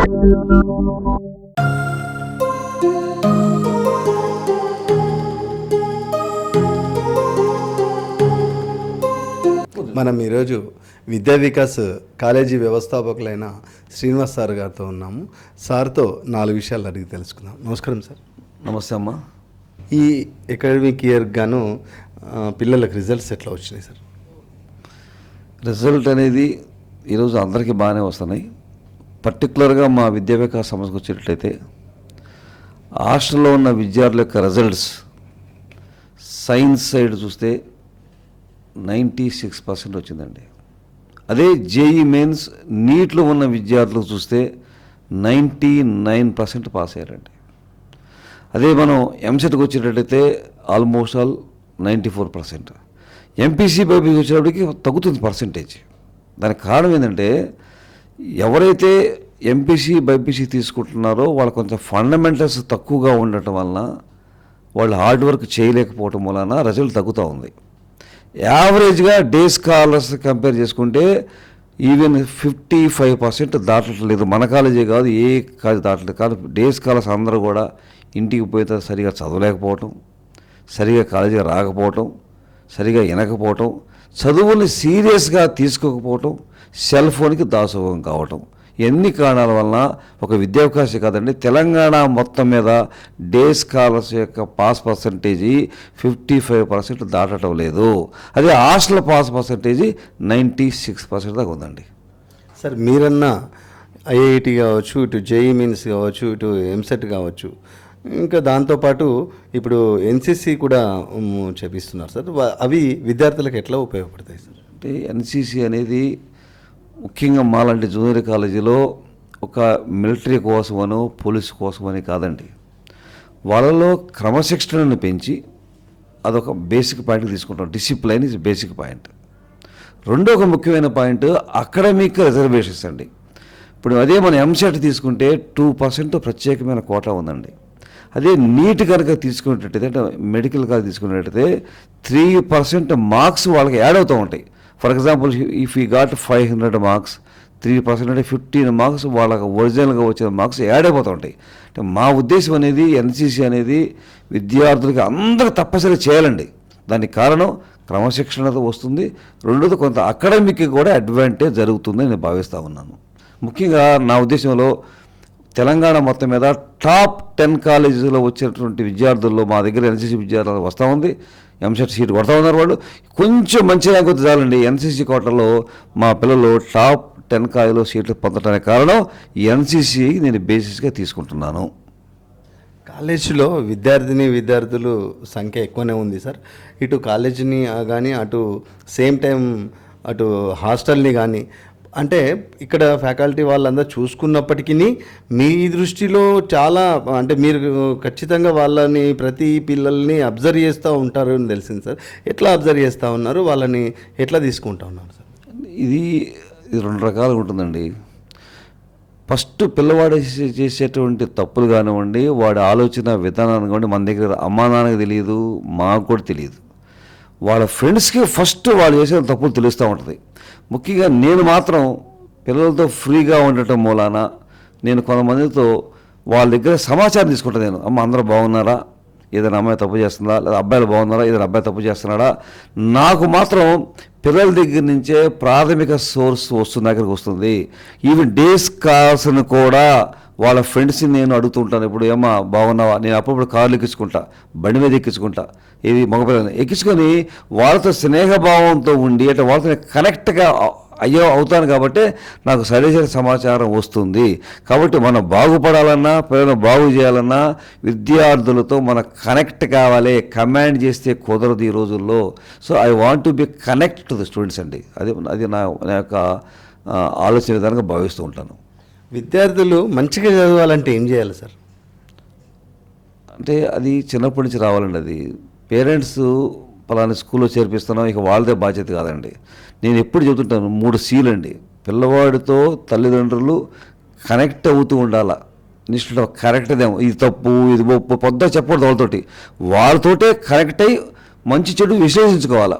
మనం ఈరోజు విద్యా వికాస్ కాలేజీ వ్యవస్థాపకులైన శ్రీనివాస్ సార్ గారితో ఉన్నాము. సార్తో నాలుగు విషయాలు అడిగి తెలుసుకుందాం. నమస్కారం సార్. నమస్తే అమ్మా. ఈ అకాడమిక్ ఇయర్ గాను పిల్లలకు రిజల్ట్స్ ఎట్లా వచ్చినాయి సార్? రిజల్ట్ అనేది ఈరోజు అందరికీ బాగానే వస్తున్నాయి. పర్టికులర్గా మా విద్యా వికాస్ సంస్థకు వచ్చేటట్లయితే హాస్టల్లో ఉన్న విద్యార్థుల యొక్క రిజల్ట్స్ సైన్స్ సైడ్ చూస్తే నైంటీ సిక్స్ పర్సెంట్ వచ్చిందండి. అదే జేఈ మెయిన్స్ నీట్లో ఉన్న విద్యార్థులకు చూస్తే నైంటీ నైన్ పర్సెంట్ పాస్ అయ్యారండి. అదే మనం ఎంసెట్కి వచ్చేటట్టయితే almost all ninety four percent. MPC బైపీకి వచ్చేటప్పటికి తగ్గుతుంది పర్సెంటేజ్. దానికి కారణం ఏంటంటే ఎవరైతే ఎంపీసీ బైపీసీ తీసుకుంటున్నారో వాళ్ళ కొంచెం ఫండమెంటల్స్ తక్కువగా ఉండటం వలన వాళ్ళు హార్డ్ వర్క్ చేయలేకపోవటం వలన రిజల్ట్ తగ్గుతూ ఉంది. యావరేజ్గా డే స్కాలర్స్ కంపేర్ చేసుకుంటే ఈవెన్ ఫిఫ్టీ ఫైవ్ పర్సెంట్ దాటట్లేదు. మన కాలేజీ కాదు ఏ కాలేజ్ దాటలేదు కాదు డే స్కాలర్స్ అందరూ కూడా ఇంటికి పోయితే సరిగా చదవలేకపోవటం సరిగా కాలేజీకి రాకపోవటం సరిగా వినకపోవటం చదువుని సీరియస్గా తీసుకోకపోవటం సెల్ ఫోన్కి దాసోహం కావటం. ఎన్ని కారణాల వలన? ఒక విద్యావకాశం కాదండి. తెలంగాణ మొత్తం మీద డే స్కాలర్స్ యొక్క pass percentage fifty five percent దాటడం లేదు. అదే hostel pass percentage ninety six percent దాకా ఉందండి. సార్ మీరన్నా ఐఐటి కావచ్చు ఇటు జేఈ మీన్స్ కావచ్చు ఇటు ఎంసెట్ కావచ్చు ఇంకా దాంతోపాటు ఇప్పుడు ఎన్సిసి కూడా చేపిస్తున్నారు సార్. అవి విద్యార్థులకు ఎట్లా ఉపయోగపడతాయి సార్? అంటే ఎన్సీసీ అనేది ముఖ్యంగా మాలాంటి జూనియర్ కాలేజీలో ఒక మిలిటరీ కోసమనో పోలీస్ కోసమని కాదండి. వాళ్ళలో క్రమశిక్షణను పెంచి అదొక బేసిక్ పాయింట్ తీసుకుంటాం. Discipline is basic point. రెండో ఒక ముఖ్యమైన పాయింట్ అకాడమిక్ రిజర్వేషన్స్ అండి. ఇప్పుడు అదే మనం ఎంసెట్ తీసుకుంటే టూ పర్సెంట్ ప్రత్యేకమైన కోటా ఉందండి. అదే నీట్ కనుక తీసుకునేటట్టయితే అంటే మెడికల్ కాదు తీసుకునేటట్టయితే త్రీ పర్సెంట్ మార్క్స్ వాళ్ళకి యాడ్ అవుతూ ఉంటాయి. For example if he got five hundred marks three percent అంటే ఫిఫ్టీన్ మార్క్స్ వాళ్ళకి ఒరిజినల్గా వచ్చే మార్క్స్ యాడ్ అయిపోతూ ఉంటాయి అంటే మా ఉద్దేశం అనేది ఎన్సీసీ అనేది విద్యార్థులకి అందరూ తప్పనిసరి చేయాలండి. దానికి కారణం క్రమశిక్షణతో వస్తుంది. రెండోది కొంత అకాడమిక్కి కూడా అడ్వాంటేజ్ జరుగుతుందని నేను భావిస్తూ ఉన్నాను. ముఖ్యంగా నా ఉద్దేశంలో తెలంగాణ మొత్తం మీద టాప్ టెన్ కాలేజీలో వచ్చేటువంటి విద్యార్థుల్లో మా దగ్గర ఎన్సీసీ విద్యార్థులు వస్తూ ఉంది. ఎంసెట్ సీట్ కొడతా ఉన్నారు వాళ్ళు. కొంచెం మంచి ర్యాంక్ వస్తే చాలండి. ఎన్సీసీ కోటలో మా పిల్లలు టాప్ టెన్ కాయలో సీట్లు పొందడానికి కారణం ఎన్సీసీ నేను బేసిస్గా తీసుకుంటున్నాను. కాలేజీలో విద్యార్థిని విద్యార్థులు సంఖ్య ఎక్కువనే ఉంది సార్. ఇటు కాలేజీని కానీ అటు సేమ్ టైం అటు హాస్టల్ని కానీ అంటే ఇక్కడ ఫ్యాకల్టీ వాళ్ళందరూ చూసుకున్నప్పటికీ మీ దృష్టిలో చాలా అంటే మీరు ఖచ్చితంగా వాళ్ళని ప్రతి పిల్లల్ని అబ్జర్వ్ చేస్తూ ఉంటారు అని తెలిసింది సార్. ఎట్లా అబ్జర్వ్ చేస్తూ ఉన్నారు? వాళ్ళని ఎట్లా తీసుకుంటా ఉన్నారు సార్? ఇది రెండు రకాలుగా ఉంటుందండి. ఫస్ట్ పిల్లవాడు చేసేటువంటి తప్పులు కానివ్వండి వాడి ఆలోచన విధానాన్ని కానివ్వండి మన దగ్గర అమ్మా నాన్నకి తెలియదు మాకు కూడా తెలియదు. వాళ్ళ ఫ్రెండ్స్కి ఫస్ట్ వాళ్ళు చేసిన తప్పులు తెలుస్తూ ఉంటుంది. ముఖ్యంగా నేను మాత్రం పిల్లలతో ఫ్రీగా ఉండటం మూలాన నేను కొంతమందితో వాళ్ళ దగ్గర సమాచారం తీసుకుంటాను నేను. అమ్మ అందరూ బాగున్నారా? ఏదైనా అమ్మాయి తప్పు చేస్తుందా? లేదా అబ్బాయిలు బాగున్నారా? ఏదైనా అబ్బాయి తప్పు చేస్తున్నాడా? నాకు మాత్రం పిల్లల దగ్గర నుంచే ప్రాథమిక సోర్స్ వస్తుంది దగ్గరికి వస్తుంది. ఈవెన్ డేస్ కాల్స్ని కూడా వాళ్ళ ఫ్రెండ్స్ని నేను అడుగుతుంటాను. ఇప్పుడు ఏమా బాగున్నావా? నేను అప్పుడప్పుడు కార్లు ఎక్కించుకుంటా బండి మీద ఎక్కించుకుంటా. ఇది మగపిల్లని ఎక్కించుకొని వాళ్ళతో స్నేహభావంతో ఉండి అంటే వాళ్ళతో కనెక్ట్గా అయ్యో అవుతాను కాబట్టి నాకు సరైన సమాచారం వస్తుంది. కాబట్టి మనం బాగుపడాలన్నా పిల్లలను బాగు చేయాలన్నా విద్యార్థులతో మన కనెక్ట్ కావాలి కమాండ్ చేస్తే కుదరదు ఈ రోజుల్లో. So I want to be connect to the students అండి. అది అది నా నా యొక్క ఆలోచన విధానంగా భావిస్తూ ఉంటాను. విద్యార్థులు మంచిగా చదవాలంటే ఏం చేయాలి సార్? అంటే అది చిన్నప్పటి నుంచి రావాలండి అది. పేరెంట్స్ పలానా స్కూల్లో చేర్పిస్తున్నాం ఇక వాళ్ళదే బాధ్యత కాదండి. నేను ఎప్పుడు చెబుతుంటాను మూడు సీలు అండి పిల్లవాడితో తల్లిదండ్రులు కనెక్ట్ అవుతూ ఉండాల. నిష్ఠ కరెక్ట్ అదేమో ఇది తప్పు ఇది ఒప్పు పొద్దు చెప్పకూడదు వాళ్ళతోటి. వాళ్ళతోటే కరెక్ట్ అయ్యి మంచి చెడు విశ్లేషించుకోవాలి.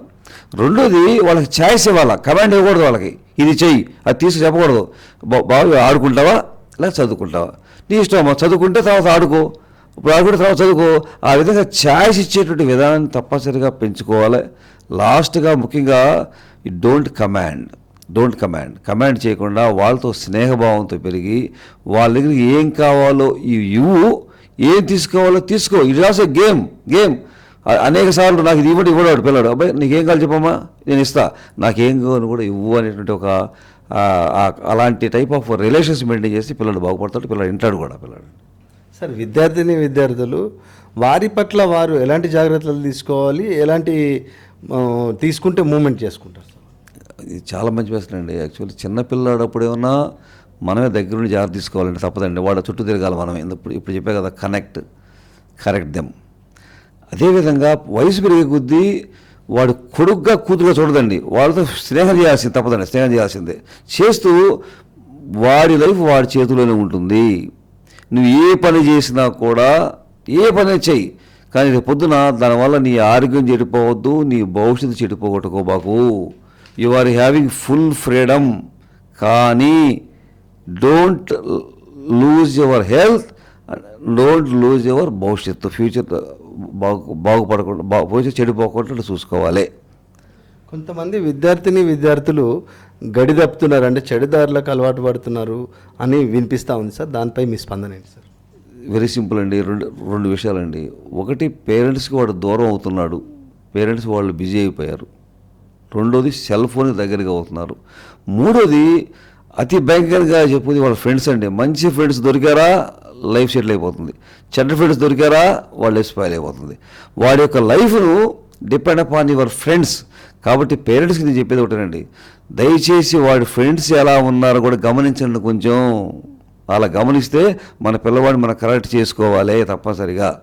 రెండోది వాళ్ళకి ఛాయిస్ ఇవ్వాలి కమాండ్ ఇవ్వకూడదు వాళ్ళకి. ఇది చెయ్యి అది తీసి చెప్పకూడదు. బాగా ఆడుకుంటావా లేక చదువుకుంటావా? నీ ఇష్టమా చదువుకుంటే తర్వాత ఆడుకో. ఇప్పుడు ఆడుకుంటే తర్వాత చదువుకో. ఆ విధంగా ఛాయిస్ ఇచ్చేటువంటి విధానాన్ని తప్పనిసరిగా పెంచుకోవాలి. లాస్ట్గా ముఖ్యంగా ఈ don't command don't command. Command చేయకుండా వాళ్ళతో స్నేహభావంతో పెరిగి వాళ్ళ దగ్గర ఏం కావాలో ఇవి ఇవ్వు ఏం తీసుకోవాలో తీసుకో. ఇట్ ఆల్సో గేమ్ గేమ్ అనేక సార్లు నాకు ఇది ఇవ్వడు ఇవ్వడాడు పిల్లడు. అబ్బాయి నీకేం కావాలి చెప్పమ్మా? నేను ఇస్తా. నాకేం కావాలని కూడా ఇవ్వు అనేటువంటి ఒక అలాంటి టైప్ ఆఫ్ రిలేషన్స్ మెయింటైన్ చేసి పిల్లడు బాగుపడతాడు పిల్లడు వింటాడు కూడా పిల్లడు. సార్ విద్యార్థిని విద్యార్థులు వారి పట్ల వారు ఎలాంటి జాగ్రత్తలు తీసుకోవాలి? ఎలాంటి తీసుకుంటే మూమెంట్ చేసుకుంటారు సార్? ఇది చాలా మంచి ప్రశ్న అండి. యాక్చువల్లీ చిన్నపిల్లాడు అప్పుడు ఏమన్నా మనమే దగ్గరుండి జాగ్రత్త తీసుకోవాలంటే తప్పదండి. వాడు చుట్టూ తిరగాలి మనం. ఇప్పుడు ఇప్పుడు చెప్పే కదా కనెక్ట్ కరెక్ట్ దెమ్. అదేవిధంగా వయసు పెరిగే కొద్దీ వాడు కొడుగ్గా కూతురుగా చూడదండి. వాళ్ళతో స్నేహం చేయాల్సింది తప్పదండి. స్నేహం చేయాల్సిందే. చేస్తూ వాడి లైఫ్ వాడి చేతిలోనే ఉంటుంది. నువ్వు ఏ పని చేసినా కూడా ఏ పని చెయ్యి కానీ రేపు పొద్దున దానివల్ల నీ ఆరోగ్యం చెడిపోవద్దు నీ భవిష్యత్తు చెడిపోగొట్టుకోబాకు you are having full freedom కానీ don't lose your health don't lose your భవిష్యత్తు ఫ్యూచర్ బాగు బాగుపడకుండా భవిష్యత్తు చెడిపోకుండా చూసుకోవాలి. కొంతమంది విద్యార్థిని విద్యార్థులు గడిదప్పుతున్నారు అంటే చెడుదారులకు అలవాటు పడుతున్నారు అని వినిపిస్తూ ఉంది సార్. దానిపై మీ స్పందన ఏంటి సార్? వెరీ సింపుల్ అండి. రెండు రెండు విషయాలండి. ఒకటి పేరెంట్స్కి వాడు దూరం అవుతున్నాడు. పేరెంట్స్ వాళ్ళు బిజీ అయిపోయారు. రెండోది సెల్ ఫోన్కి దగ్గరగా అవుతున్నారు. మూడోది అతి భయంకరంగా చెప్పుది వాళ్ళ ఫ్రెండ్స్ అండి. మంచి ఫ్రెండ్స్ దొరికారా లైఫ్ సెటిల్ అయిపోతుంది. చెడ్డ ఫ్రెండ్స్ దొరికారా వాళ్ళ లైఫ్ స్పాయిల్ అయిపోతుంది. వాడి యొక్క లైఫ్ను డిపెండ్ అపాన్ యువర్ ఫ్రెండ్స్. కాబట్టి పేరెంట్స్కి నేను చెప్పేది ఒకటేనండి. దయచేసి వాడి ఫ్రెండ్స్ ఎలా ఉన్నారో కూడా గమనించండి కొంచెం. అలా గమనిస్తే మన పిల్లవాడిని మనం కరెక్ట్ చేసుకోవాలి తప్పనిసరిగా.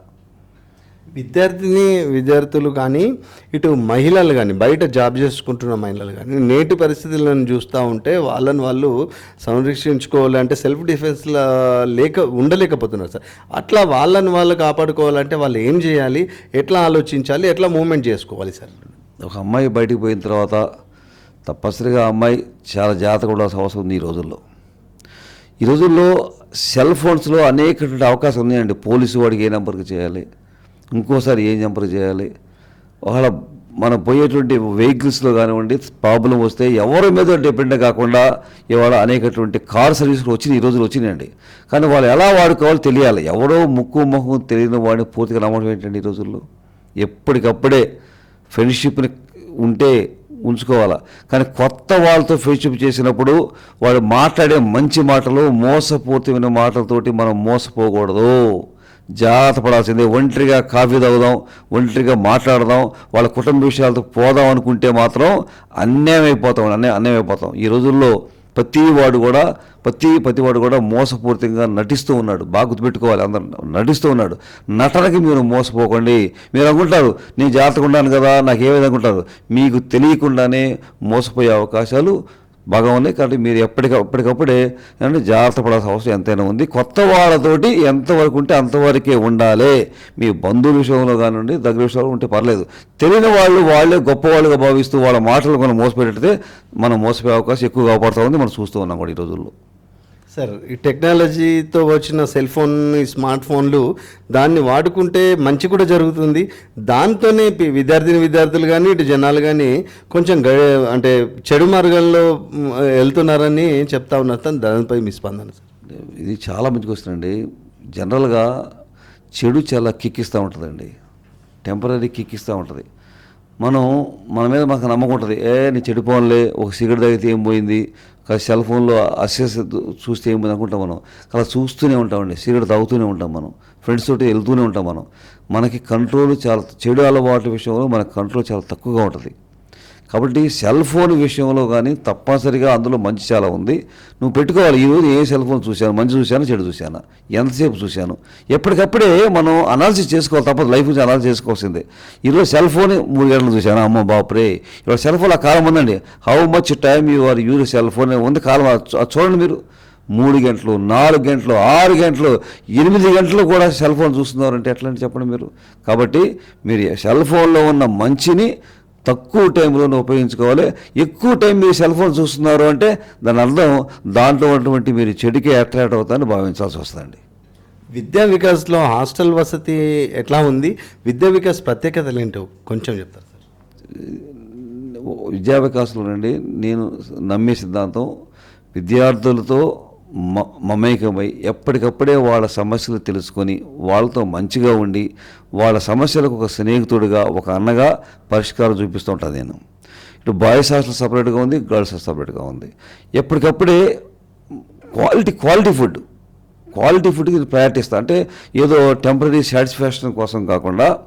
విద్యార్థిని విద్యార్థులు కానీ ఇటు మహిళలు కానీ బయట జాబ్ చేసుకుంటున్న మహిళలు కానీ నేటి పరిస్థితులను చూస్తూ ఉంటే వాళ్ళని వాళ్ళు సంరక్షించుకోవాలంటే సెల్ఫ్ డిఫెన్స్లా లేక ఉండలేకపోతున్నారు సార్. అట్లా వాళ్ళని వాళ్ళు కాపాడుకోవాలంటే వాళ్ళు ఏం చేయాలి? ఎట్లా ఆలోచించాలి? ఎట్లా మూమెంట్ చేసుకోవాలి సార్? ఒక అమ్మాయి బయటికి పోయిన తర్వాత తప్పనిసరిగా అమ్మాయి చాలా జాగ్రత్తగా ఉండాల్సిన అవసరం ఉంది ఈ రోజుల్లో. ఈ రోజుల్లో సెల్ ఫోన్స్లో అనేకటువంటి అవకాశం ఉన్నాయండి. పోలీసు వాడికి ఏ నెంబర్కి చేయాలి ఇంకోసారి ఏ నెంబర్కి చేయాలి ఒకవేళ మనం పోయేటువంటి వెహికల్స్లో కానివ్వండి ప్రాబ్లం వస్తే ఎవరి మీద డిపెండ్ కాకుండా ఇవాళ అనేకటువంటి కార్ సర్వీసులు వచ్చినాయి ఈ రోజులు వచ్చినాయండి. కానీ వాళ్ళు ఎలా వాడుకోవాలో తెలియాలి. ఎవరో ముక్కు ముఖం తెలియని వాడిని పూర్తిగా నమ్మడం ఏంటండి ఈ రోజుల్లో? ఎప్పటికప్పుడే ఫ్రెండ్షిప్ని ఉంటే ఉంచుకోవాలా. కానీ కొత్త వాళ్ళతో ఫ్రెండ్షిప్ చేసినప్పుడు వాడు మాట్లాడే మంచి మాటలు మోసపూరితమైన మాటలతోటి మనం మోసపోకూడదు. జాగ్రత్త పడాల్సిందే. ఒంటరిగా కాఫీ తాగుదాం ఒంటరిగా మాట్లాడదాం వాళ్ళ కుటుంబ విషయాలతో పోదాం అనుకుంటే మాత్రం అన్యాయం అయిపోతాం అన్యాయం అన్యాయం అయిపోతాం ఈ రోజుల్లో ప్రతి వాడు కూడా ప్రతి ప్రతి వాడు కూడా మోసపూరితంగా నటిస్తూ ఉన్నాడు. బాగా గుర్తుపెట్టుకోవాలి. అందరూ నటిస్తూ ఉన్నాడు. నటనకి మీరు మోసపోకండి. మీరు అనుకుంటారు నేను జాగ్రత్తగా ఉన్నాను కదా నాకు ఏ విధంగా ఉంటారు మీకు తెలియకుండానే మోసపోయే అవకాశాలు బాగా ఉన్నాయి కాబట్టి మీరు ఎప్పటికప్పటికప్పుడే ఏమంటే జాగ్రత్త పడాల్సిన అవసరం ఎంతైనా ఉంది. కొత్త వాళ్ళతోటి ఎంతవరకు ఉంటే అంతవరకే ఉండాలి. మీ బంధువుల విషయంలో కానివ్వండి దగ్గర విషయంలో ఉంటే పర్లేదు. తెలియని వాళ్ళు వాళ్ళే గొప్ప వాళ్ళుగా భావిస్తూ వాళ్ళ మాటలు మనం మోసపెట్టితే మనం మోసపోయే అవకాశం ఎక్కువగా అవపడతా ఉంది. మనం చూస్తూ ఉన్నాం కూడా ఈ రోజుల్లో. సార్ ఈ టెక్నాలజీతో వచ్చిన సెల్ ఫోన్ ఈ స్మార్ట్ ఫోన్లు దాన్ని వాడుకుంటే మంచి కూడా జరుగుతుంది. దాంతోనే విద్యార్థిని విద్యార్థులు కానీ ఇటు జనాలు కానీ కొంచెం గ అంటే చెడు మార్గంలో వెళ్తున్నారని చెప్తా ఉన్నారు దానిపై మీ స్పందన సార్. ఇది చాలా మంచి క్వశ్చన్ అండి. జనరల్గా చెడు చాలా కిక్కిస్తూ ఉంటుందండి. టెంపరీ కిక్కిస్తూ ఉంటుంది. మనం మన మీద మాకు నమ్మకం ఉంటుంది. ఏ నీ చెడిపోన్లే ఒక సిగరెట్ తాగితే ఏం పోయింది? కాదు సెల్ ఫోన్లో అసెస్ చూస్తే ఏం పోయింది అనుకుంటాం మనం. అలా చూస్తూనే ఉంటామండి సిగరెట్ తాగుతూనే ఉంటాం మనం. ఫ్రెండ్స్ తోటి వెళ్తూనే ఉంటాం మనం. మనకి కంట్రోల్ చాలా చెడు అలవాటు విషయంలో మన కంట్రోల్ చాలా తక్కువగా ఉంటుంది. కాబట్టి సెల్ ఫోన్ విషయంలో కానీ తప్పనిసరిగా అందులో మంచి చాలా ఉంది. నువ్వు పెట్టుకోవాలి. ఈరోజు ఏ సెల్ ఫోన్ చూశాను మంచి చూశాను చెడు చూశాను? ఎంతసేపు చూశాను? ఎప్పటికప్పుడే మనం అనాలిసిస్ చేసుకోవాలి తప్పదు. లైఫ్ గురించి అనాలిసిస్ చేసుకోవాల్సిందే. ఈరోజు సెల్ ఫోన్ మూడు గంటలు చూశాను. అమ్మ బాపురే. ఇవాళ సెల్ ఫోన్ ఆ కాలం ఉందండి. How much time you are use cell phone ఉంది కాలం. చూడండి మీరు. మూడు గంటలు నాలుగు గంటలు ఆరు గంటలు ఎనిమిది గంటలు కూడా సెల్ ఫోన్ చూస్తున్నారంటే ఎట్లా చెప్పండి మీరు? కాబట్టి మీరు సెల్ ఫోన్లో ఉన్న మంచిని తక్కువ టైంలోనే ఉపయోగించుకోవాలి. ఎక్కువ టైం మీరు సెల్ ఫోన్ చూస్తున్నారు అంటే దాని అర్థం దాంట్లో ఉన్నటువంటి మీరు చెడుకే అట్రాక్ట్ అవుతారని భావించాల్సి వస్తుందండి. విద్యా వికాస్లో హాస్టల్ వసతి ఎట్లా ఉంది? విద్యా వికాస్ ప్రత్యేకతలు ఏంటో కొంచెం చెప్తారు సార్? విద్యా వికాసంలో నేను నమ్మే సిద్ధాంతం విద్యార్థులతో మమేకమై ఎప్పటికప్పుడే వాళ్ళ సమస్యలు తెలుసుకొని వాళ్ళతో మంచిగా ఉండి వాళ్ళ సమస్యలకు ఒక స్నేహితుడిగా ఒక అన్నగా పరిష్కారం చూపిస్తూ ఉంటాను నేను. ఇటు బాయ్స్ హాస్టల్ సపరేట్గా ఉంది గర్ల్స్ హాస్టల్ సపరేట్గా ఉంది. ఎప్పటికప్పుడే క్వాలిటీ క్వాలిటీ ఫుడ్ క్వాలిటీ ఫుడ్కి ప్రయారిటీ ఇస్తాను అంటే ఏదో టెంపరీ సాటిస్ఫాక్షన్ కోసం కాకుండా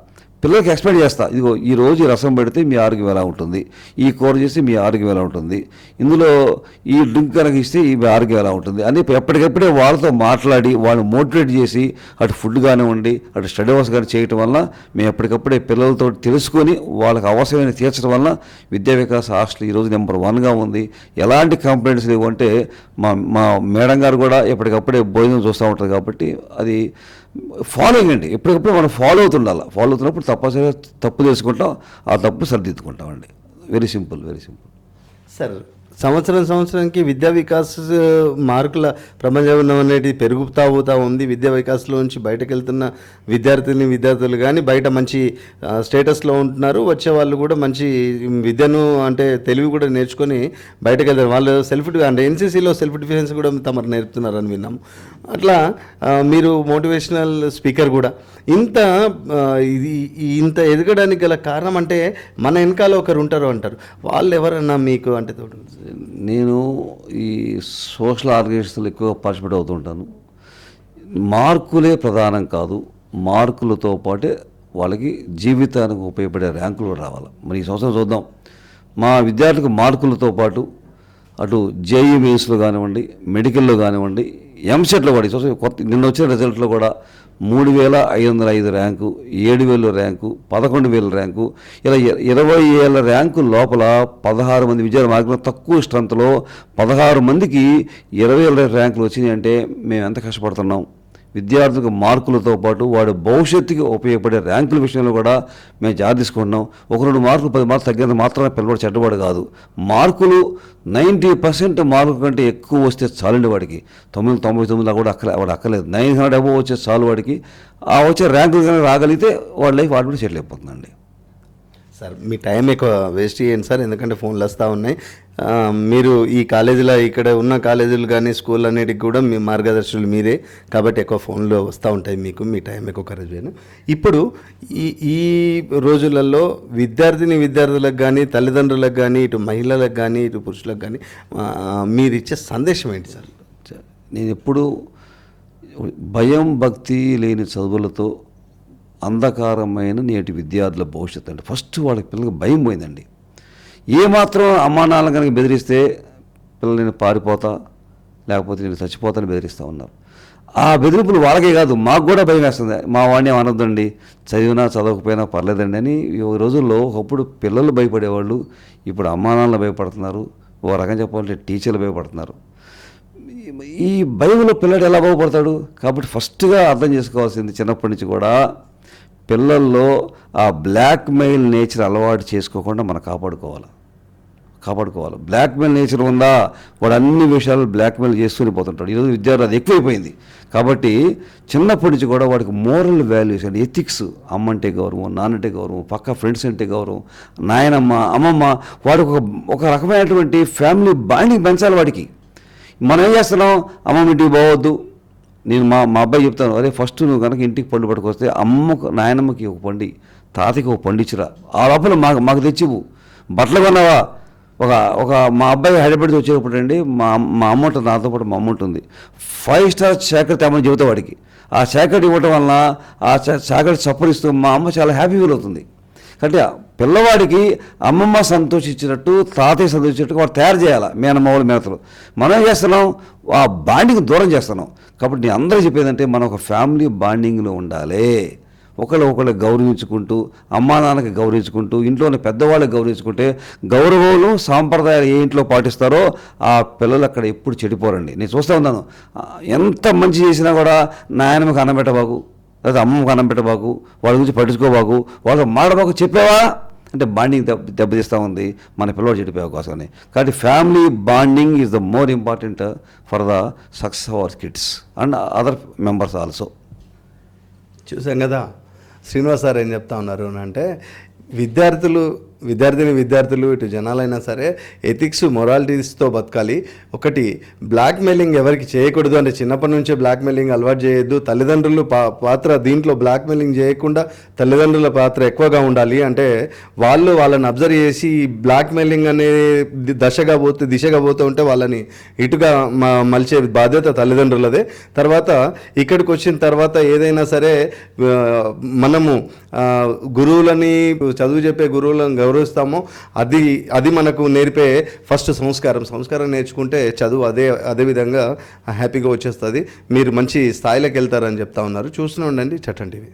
పిల్లలకి ఎక్స్ప్లెయిన్ చేస్తా. ఇదిగో ఈ రోజు రసం పెడితే మీ ఆరోగ్యం ఎలా ఉంటుంది? ఈ కూర చేస్తే మీ ఆరోగ్యం ఎలా ఉంటుంది? ఇందులో ఈ డ్రింక్ కనుక ఇస్తే ఈ మీ ఆరోగ్యం ఎలా ఉంటుంది? అని ఎప్పటికప్పుడే వాళ్ళతో మాట్లాడి వాళ్ళని మోటివేట్ చేసి అటు ఫుడ్ కానివ్వండి అటు స్టడీ అవర్స్ కానీ చేయటం వల్ల మేము ఎప్పటికప్పుడే పిల్లలతో తెలుసుకొని వాళ్ళకి అవసరమైన తీర్చడం వల్ల విద్యా వికాస్ హాస్టల్ ఈరోజు నెంబర్ వన్గా ఉంది. ఎలాంటి కంప్లైంట్స్ లేవు అంటే మా మా మేడం గారు కూడా ఎప్పటికప్పుడే భోజనం చూస్తూ ఉంటారు కాబట్టి అది ఫాలోయింగ్ అండి. ఎప్పటికప్పుడు మనం ఫాలో అవుతుండాలి. ఫాలో అవుతున్నప్పుడు తప్పనిసరిగా తప్పు తెలుసుకుంటాం ఆ తప్పు సరిదిద్దుకుంటామండి. Very simple very simple sir సంవత్సరం సంవత్సరానికి విద్యా వికాస్ మార్కుల ప్రపంచం అనేది పెరుగుతూ పోతూ ఉంది. విద్యా వికాస్లో నుంచి బయటకు వెళ్తున్న విద్యార్థిని విద్యార్థులు కానీ బయట మంచి స్టేటస్లో ఉంటున్నారు. వచ్చే వాళ్ళు కూడా మంచి విద్యను అంటే తెలివి కూడా నేర్చుకొని బయటకు వెళ్తారు వాళ్ళు సెల్ఫ్ అంటే ఎన్సీసీలో సెల్ఫ్ డిఫెన్స్ కూడా తమరు నేర్పుతున్నారని విన్నాము అట్లా మీరు మోటివేషనల్ స్పీకర్ కూడా. ఇంత ఇది ఇంత ఎదగడానికి గల కారణం అంటే మన వెనకాల ఒకరు ఉంటారు అంటారు. వాళ్ళు ఎవరన్నా మీకు అంటే తోడు నేను ఈ సోషల్ ఆర్గనైజేషన్లు ఎక్కువ పార్టిసిపేట్ అవుతుంటాను మార్కులే ప్రధానం కాదు మార్కులతో పాటే వాళ్ళకి జీవితానికి ఉపయోగపడే ర్యాంకులు కూడా రావాలి. మరి ఈ సంవత్సరం చూద్దాం. మా విద్యార్థులకు మార్కులతో పాటు అటు జేఈ మెయిన్స్లో కానివ్వండి మెడికల్లో కానివ్వండి ఎంసెట్లో కూడా ఈ సంవత్సరం కొత్త నిన్న వచ్చిన రిజల్ట్లో కూడా మూడు వేల ఐదు వందల ఐదు ర్యాంకు ఏడు వేల ర్యాంకు పదకొండు వేల ర్యాంకు ఇలా ఇరవై ఏళ్ళ ర్యాంకు లోపల పదహారు మంది విద్యార్థులు మార్గం తక్కువ స్ట్రెంత్లో పదహారు మందికి ఇరవై ఏళ్ళ ర్యాంకులు వచ్చినాయి అంటే మేము ఎంత కష్టపడుతున్నాం? విద్యార్థులకు మార్కులతో పాటు వాడి భవిష్యత్తుకి ఉపయోగపడే ర్యాంకుల విషయంలో కూడా మేము జాగ్రత్త తీసుకుంటున్నాం. ఒక రెండు మార్కులు పది మార్కులు తగ్గినంత మాత్రమే పిల్లవాడు చెడ్డవాడు కాదు. మార్కులు నైంటీ పర్సెంట్ మార్కుల కంటే ఎక్కువ వస్తే చాలండి వాడికి. తొమ్మిది తొంభై తొమ్మిది కూడా అక్కలే వాడు అక్కలేదు. నైన్ హండ్రెడ్ అబో వచ్చే చాలు వాడికి. ఆ వచ్చే ర్యాంకులు కానీ రాగలిగితే వాడి లైఫ్ కూడా సెటిల్ అయిపోతుందండి. సార్ మీ టైం ఎక్కువ వేస్ట్ చేయండి సార్. ఎందుకంటే ఫోన్లు వస్తూ ఉన్నాయి. మీరు ఈ కాలేజీలో ఇక్కడ ఉన్న కాలేజీలు కానీ స్కూల్ అన్నిటికి కూడా మీ మార్గదర్శకులు మీరే కాబట్టి ఎక్కువ ఫోన్లో వస్తూ ఉంటాయి మీకు మీ టైం ఎక్కువ ఖర్చు చేయను. ఇప్పుడు ఈ ఈ రోజులలో విద్యార్థిని విద్యార్థులకు కానీ తల్లిదండ్రులకు కానీ ఇటు మహిళలకు కానీ ఇటు పురుషులకు కానీ మీరు ఇచ్చే సందేశం ఏంటి సార్? నేను ఎప్పుడు భయం భక్తి లేని చదువులతో అంధకారమైన నేటి విద్యార్థుల భవిష్యత్తు అంటే ఫస్ట్ వాళ్ళకి పిల్లలకి భయం పోయిందండి. ఏమాత్రం అమ్మానాలను కనుక బెదిరిస్తే పిల్లలు నేను పారిపోతా లేకపోతే నేను చచ్చిపోతాను బెదిరిస్తూ ఉన్నారు. ఆ బెదిరింపులు వాళ్ళకే కాదు మాకు కూడా భయం వేస్తుంది. మా వాడిని అనొద్దండి చదివినా చదవకపోయినా పర్లేదండి అని ఈ రోజుల్లో ఒకప్పుడు పిల్లలు భయపడేవాళ్ళు ఇప్పుడు అమ్మానాన్నలు భయపడుతున్నారు ఓ రకం చెప్పాలంటే టీచర్లు భయపడుతున్నారు. ఈ భయంలో పిల్లడు ఎలా బాగుపడతాడు? కాబట్టి ఫస్ట్గా అర్థం చేసుకోవాల్సింది చిన్నప్పటి నుంచి కూడా పిల్లల్లో ఆ బ్లాక్ మెయిల్ నేచర్ అలవాటు చేసుకోకుండా మనం కాపాడుకోవాలి. కాపాడుకోవాలి. బ్లాక్మెయిల్ నేచర్ ఉందా? వాడు అన్ని విషయాలు బ్లాక్మెయిల్ చేస్తూనే పోతుంటాడు. ఈరోజు విద్యార్థి అది ఎక్కువైపోయింది. కాబట్టి చిన్నప్పటి నుంచి కూడా వాడికి మోరల్ వాల్యూస్ అండ్ ఎథిక్స్ అమ్మంటే గౌరవం నాన్నంటే గౌరవం పక్క ఫ్రెండ్స్ అంటే గౌరవం నాయనమ్మ అమ్మమ్మ వాడికి ఒక ఒక రకమైనటువంటి ఫ్యామిలీ బాండింగ్ పెంచాలి వాడికి. మనం ఏం చేస్తున్నాం? అమ్మమ్మ ఇంటికి పోవద్దు. నేను మా మా అబ్బాయి చెప్తాను అరే ఫస్ట్ నువ్వు కనుక ఇంటికి పండు పట్టుకొస్తే అమ్మకు నాయనమ్మకి ఒక పండి తాతకి ఒక పండు ఆ లోపల మాకు మాకు తెచ్చివు బట్టలు కొన్నావా? ఒక ఒక మా అబ్బాయి హైదరాబాద్ వచ్చేటప్పుడు అండి మా మా అమ్మ ఉంటుంది నాతో పాటు మా అమ్మ ఉంటుంది. ఫైవ్ స్టార్ చాకర్ తేమని చెబుతా వాడికి. ఆ చాకర్ ఇవ్వటం వలన ఆ శాఖర్ సపోర్ట్ ఇస్తూ మా అమ్మ చాలా హ్యాపీ ఫీల్ అవుతుంది. కాబట్టి పిల్లవాడికి అమ్మమ్మ సంతోషించినట్టు తాతయ్య సంతోషించినట్టు వాడు తయారు చేయాలి మేనమ్మవాళ్ళు మేనతలు మనం ఏం చేస్తున్నాం? ఆ బాండింగ్ దూరం చేస్తున్నాం. కాబట్టి నేను అందరూ చెప్పేదంటే మనం ఒక ఫ్యామిలీ బాండింగ్లో ఉండాలి. ఒకళ్ళు ఒకళ్ళు గౌరవించుకుంటూ అమ్మా నాన్నకి గౌరవించుకుంటూ ఇంట్లోని పెద్దవాళ్ళకి గౌరవించుకుంటే గౌరవాలు సాంప్రదాయాలు ఏ ఇంట్లో పాటిస్తారో ఆ పిల్లలు అక్కడ ఎప్పుడు చెడిపోరండి. నేను చూస్తూ ఉన్నాను. ఎంత మంచి చేసినా కూడా నాయనమ్మకి అన్నం పెట్టబాకు లేదా కన్నం పెట్టబాకు వాళ్ళ గురించి పట్టించుకోబాకు వాళ్ళతో మాడబాకు చెప్పావా? అంటే బాండింగ్ దెబ్బ దెబ్బతీస్తూ ఉంది. మన పిల్లలు చెడిపోయే అవకాశం ఉంది కాబట్టి family bonding is the more important for the success of our kids and other members also చూసాం కదా శ్రీనివాస్ సార్ ఏం చెప్తా ఉన్నారు అంటే విద్యార్థులు విద్యార్థిని విద్యార్థులు ఇటు జనాలైనా సరే ఎథిక్స్ మొరాలిటీస్తో బతకాలి. ఒకటి బ్లాక్మెయిలింగ్ ఎవరికి చేయకూడదు అంటే చిన్నప్పటి నుంచే బ్లాక్మెయిలింగ్ అలవాటు చేయొద్దు. తల్లిదండ్రులు పా పాత్ర దీంట్లో బ్లాక్మెయిలింగ్ చేయకుండా తల్లిదండ్రుల పాత్ర ఎక్కువగా ఉండాలి. అంటే వాళ్ళు వాళ్ళని అబ్జర్వ్ చేసి బ్లాక్మెయిలింగ్ అనే దశగా పోతే దిశగా పోతూ ఉంటే వాళ్ళని ఇటుగా మ- మలిచే బాధ్యత తల్లిదండ్రులదే. తర్వాత ఇక్కడికి వచ్చిన తర్వాత ఏదైనా సరే మనము గురువులని చదువు చెప్పే గురువులను గౌరవిస్తామో అది అది మనకు నేర్పే ఫస్ట్ సంస్కారం. సంస్కారం నేర్చుకుంటే చదువు అదే అదే విధంగా హ్యాపీగా వచ్చేస్తుంది. మీరు మంచి స్థాయిలోకి వెళ్తారని చెప్తా ఉన్నారు. చూస్తూనే ఉండండి చట్టం టీవీ.